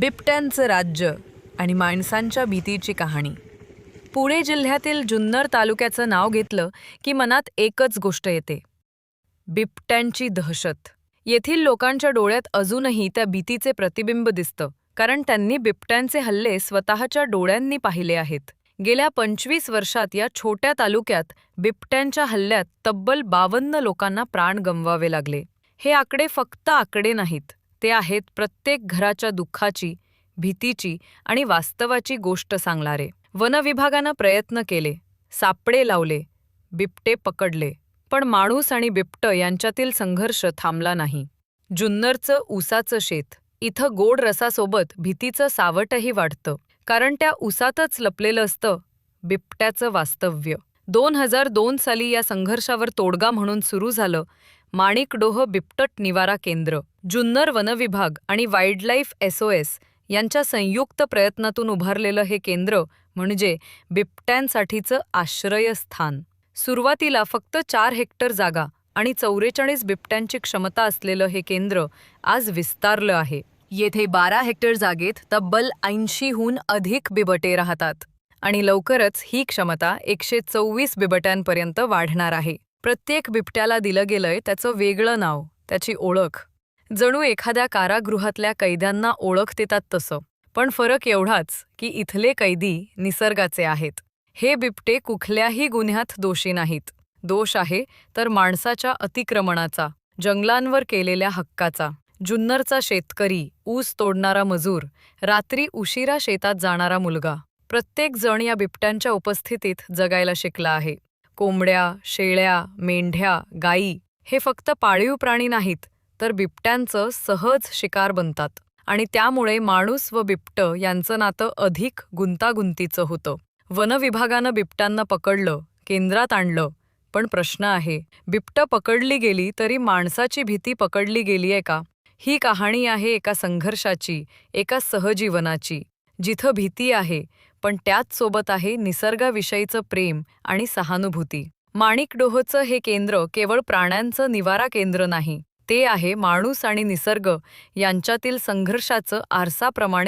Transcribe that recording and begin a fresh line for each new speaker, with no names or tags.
बिबट्यांचं राज्य आणि माणसांच्या भीतीची कहाणी. पुणे जिल्ह्यातील जुन्नर तालुक्याचं नाव घेतलं की मनात एकच गोष्ट येते. बिबट्यांची दहशत. येथील लोकांच्या डोळ्यात अजूनही त्या भीतीचे प्रतिबिंब दिसतं कारण त्यांनी बिबट्यांचे हल्ले स्वतःच्या डोळ्यांनी पाहिले आहेत. गेल्या पंचवीस वर्षात या छोट्या तालुक्यात बिबट्यांच्या हल्ल्यात तब्बल बावन्न लोकांना प्राण गमवावे लागले. हे आकडे फक्त आकडे नाहीत. ते आहेत प्रत्येक घराच्या दुःखाची भीतीची आणि वास्तवाची गोष्ट सांगणारे. वनविभागानं प्रयत्न केले सापडे लावले बिबटे पकडले पण माणूस आणि बिबट यांच्यातील संघर्ष थांबला नाही. जुन्नरचं ऊसाचं शेत इथं गोड रसासोबत भीतीचं सावटही वाढतं. कारण त्या ऊसातच लपलेलं असतं बिबट्याचं वास्तव्य. दोन हजार दोन साली या संघर्षावर तोडगा म्हणून सुरू झालं माणिकडोह बिबटट निवारा केंद्र जुन्नर वनविभाग आणि वाईल्डलाईफ एसओएस यांच्या संयुक्त प्रयत्नातून उभारलेलं हे केंद्र म्हणजे बिबट्यांसाठीचं आश्रयस्थान. सुरुवातीला फक्त चार हेक्टर जागा आणि चौवेचाळीस बिबट्यांची क्षमता असलेलं हे केंद्र आज विस्तारलं आहे. येथे बारा हेक्टर जागेत तब्बल ऐंशीहून अधिक बिबटे राहतात आणि लवकरच ही क्षमता एकशे चोवीस बिबट्यांपर्यंत वाढणार आहे. प्रत्येक बिबट्याला दिलं गेलंय त्याचं वेगळं नाव त्याची ओळख. जणू एखाद्या कारागृहातल्या कैद्यांना ओळख देतात तसं पण फरक एवढाच की इथले कैदी निसर्गाचे आहेत. हे बिबटे कुठल्याही गुन्ह्यात दोषी नाहीत. दोष आहे तर माणसाच्या अतिक्रमणाचा जंगलांवर केलेल्या हक्काचा. जुन्नरचा शेतकरी ऊस तोडणारा मजूर रात्री उशिरा शेतात जाणारा मुलगा. प्रत्येक जण या बिबट्यांच्या उपस्थितीत जगायला शिकला आहे. कोंबड्या शेळ्या मेंढ्या गायी हे फक्त पाळीव प्राणी नाहीत तर बिबट्यांचं सहज शिकार बनतात. आणि त्यामुळे माणूस व बिबटं यांचं नातं अधिक गुंतागुंतीचं होतं. वनविभागानं बिबट्यांना पकडलं केंद्रात आणलं. पण प्रश्न आहे बिबटं पकडली गेली तरी माणसाची भीती पकडली गेलीये का? ही कहाणी आहे एका संघर्षाची एका सहजीवनाची. जिथं भीती आहे पण त्याचसोबत आहे निसर्गाविषयीचं प्रेम आणि सहानुभूती. माणिकडोहचं हे केंद्र केवळ प्राण्यांचं निवारा केंद्र नाही ते आहे माणूस आणि निसर्ग यांच्यातील संघर्षाचं आरसाप्रमाणे